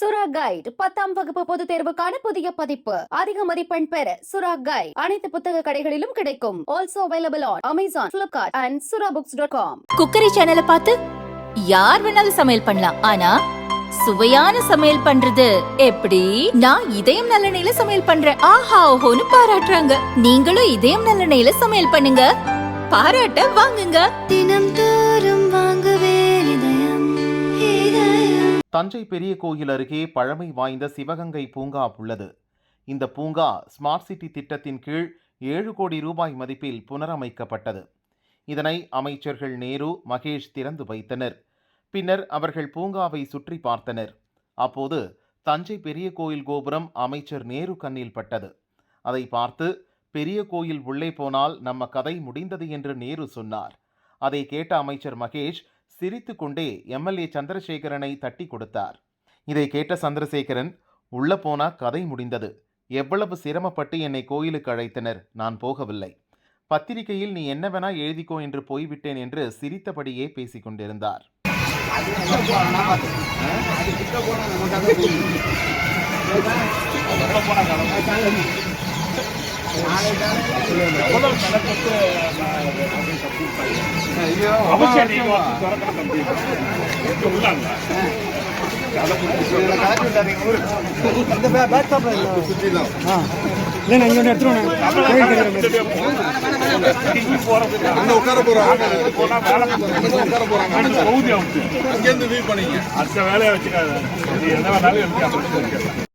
சுரா கைட் பத்தாம் வகுப்பு பொதுத் தேர்வுக்கான புதிய பதிப்பு. அதிக மதிப்பெண் பெற சுரா கைட் அனைத்து புத்தக கடைகளிலும் கிடைக்கும். Also available on Amazon Flipkart and Sura books dot com cookery சேனலை பார்த்து யார் வேணாலும் சமையல் பண்ணலாம். ஆனா சுவையான சமையல் பண்றது எப்படி? நான் இதயம் நல்லெண்ணெயில சமையல் பண்றேன். ஆஹா ஓஹோன்னு பாராட்டுறாங்க. நீங்களும் இதயம் நல்லெண்ணெயில சமையல் பண்ணுங்க. பாராட்ட வாங்குங்க. தினம் தஞ்சை பெரிய கோயில் அருகே பழமை வாய்ந்த சிவகங்கை பூங்கா உள்ளது. இந்த பூங்கா ஸ்மார்ட் சிட்டி திட்டத்தின் கீழ் ஏழு கோடி ரூபாய் மதிப்பில் புனரமைக்கப்பட்டது. இதனை அமைச்சர்கள் நேரு மகேஷ் திறந்து வைத்தனர். பின்னர் அவர்கள் பூங்காவை சுற்றி பார்த்தனர். அப்போது தஞ்சை பெரிய கோயில் கோபுரம் அமைச்சர் நேரு கண்ணில் பட்டது. அதை பார்த்து பெரிய கோயில் உள்ளே போனால் நம்ம கதை முடிந்தது என்று நேரு சொன்னார். அதை கேட்ட அமைச்சர் மகேஷ் சிரித்துக்கொண்டே எம்எல்ஏ சந்திரசேகரனை தட்டி கொடுத்தார். இதை கேட்ட சந்திரசேகரன் உள்ள போனா கதை முடிந்தது. எவ்வளவு சிரமப்பட்டு என்னை கோயிலுக்கு அழைத்தனர். நான் போகவில்லை. பத்திரிகையில் நீ என்ன வேணா எழுதிக்கோ என்று போய்விட்டேன் என்று சிரித்தபடியே பேசிக்கொண்டிருந்தார் அவசியம் நீங்க வந்து திறக்கணும் தம்பி. இங்க உட்கார இங்க அடுத்த அங்கேருந்து வியூ பண்ணீங்க அடுத்த வேலையை வச்சுக்காது என்ன வேணாலும்